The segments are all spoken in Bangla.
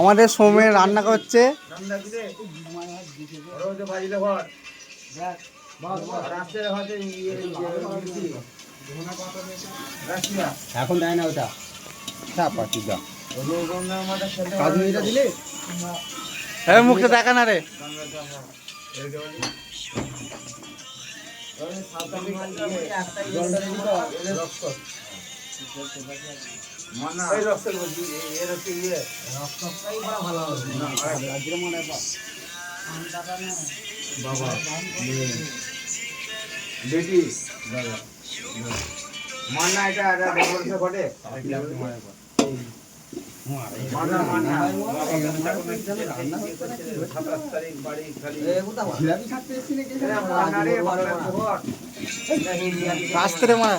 আমাদের সোমে রান্না করছে। এখন দেয় না ওটা। হ্যাঁ পাচ্ছি যা কাশ্মীরিটা দিলে এ মুখটা দেখা না রে। বেটি মান্না এটা এটা বলছে ঘটে মান্না মান্না সাতাশ তারিখ বাড়ি খালি জিলাপি খাচ্ছে এসছি নাকি মান্না রে বাংলা খবর আসতে রে মারা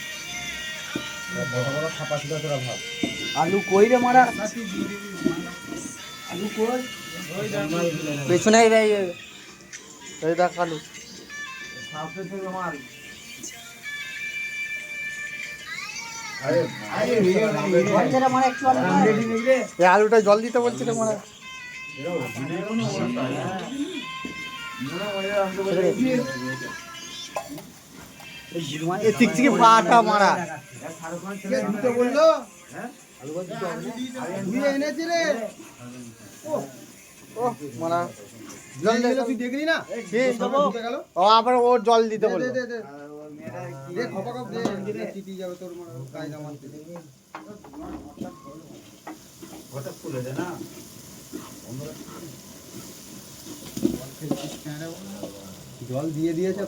আলু কই রে মারা? আলু কই? পেছনে রে এই- দেখ আলু। আলুটা জল দিতে বলছি রে মারা। চিকচিকি পাটা মারা। দিতে বলল? ও মারা জল তুই দেখলি না? ও আবার ও জল দিতে বলল। দে খপা খপ দে চিটি যাবে তোর কায়দা মানতে হঠাৎ খুলে দে না। জল দিয়ে দিয়েছে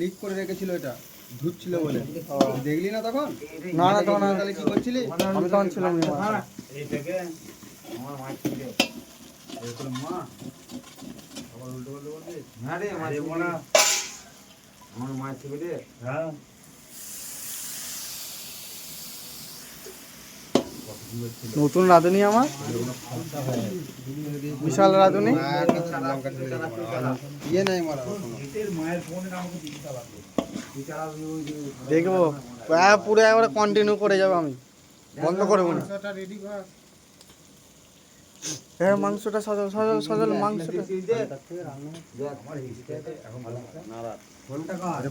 লিক করে রেখেছিল এটা। ধুচ্ছিল বলে। দেখলি না তখন? না না তখন তাহলে কি করছিলি? আমি তখন ছিলাম না মারা। আমার মা ছিল। এরকম মা। আবার উল্টো পাল্টো বলছিস? না রে মা ছিল। না আমার মা ছিল রে। হ্যাঁ। নতুন রাঁধুনি আমার? বিশাল রাঁধুনি? ইয়ে নাই দেখব। পুরো একবারে কন্টিনিউ করে যাব আমি। বন্ধ করব না। হ্যাঁ মাংসটা সজল সজল সজল মাংসটা। আরে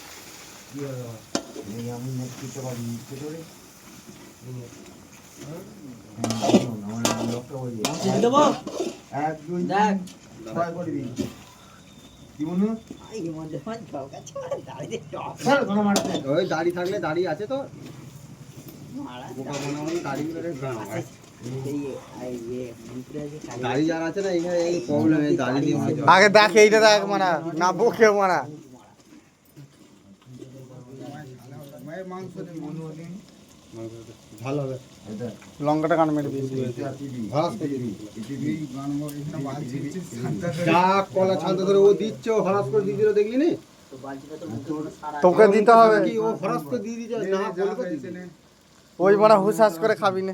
এক দুই ছয় করবি কি মনে ওই দাড়ি থাকলে দাড়ি আছে তো। মনে মনে দাড়ি যার আছে না এখানে এই প্রবলেম দাড়ি দিয়ে আগে দেখ এইটা দেখ মারা। না বকে মারা। ভালো হবে লঙ্কাটা কান মেরে দিয়েছি। ভাস করে যা কলা ছালতে ধরে ও দিচ্ছে ও হরাস করে দিয়ে দেখলি নি? তোকে দিতে হবে। কি ও হরাস করে দিয়ে দিচ্ছে না বলব ওই মারা হুসাস করে খাবি না।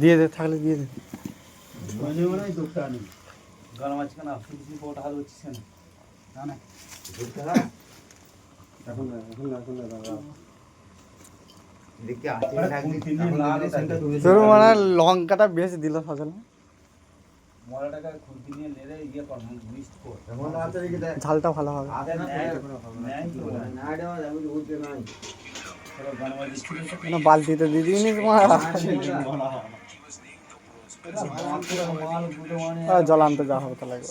দিয়ে দে থাকলে দিয়ে দে। গরম আছে কেন? ফিসি পোটা হাল হচ্ছে কেন এখন না, এখন না, এখন তোর মানে লঙ্কাটা বেশি দিল ফসল ইয়ে ঝালটা ভালো হবে না বালতিতে দিয়ে দিবি তোমার মানে জল আনতে যা হবে তো লাগবে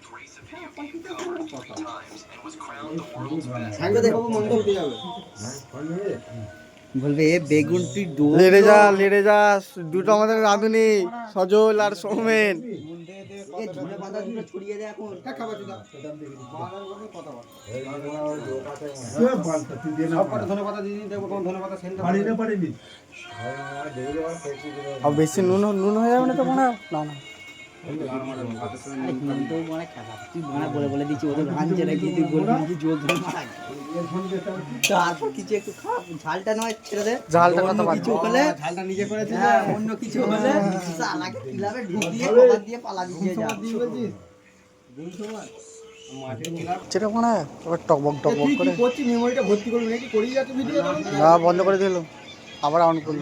বলবে এ বেগুনটি লেড়ে যা লেড়ে যা দুটো আমাদের রাঁধুনি সজল আর সৌমেন। বেশি নুন নুন হয়ে যাবে না তো মনে হয়? না না। বলে বলে দিচ্ছি ওদের ভাঙছে নাকি তুই বলবি নাকি জোর ধরে মারা তারপর কিছু একটু খা ঝালটা নয় ছেড়ে দে ঝালটা কত কিছু হলে ঝালটা নিজে করে অন্য কিছু হলে সালাকে কিলাবে ঢুক দিয়ে কভার দিয়ে পালা দিয়ে যা সেটা মনে হয় এবার টকবক টকবক করে করছি মেমোরিটা ভর্তি করবি নাকি করিয়ে যাচ্ছে ভিডিও না বন্ধ করে দিল আবার অন করল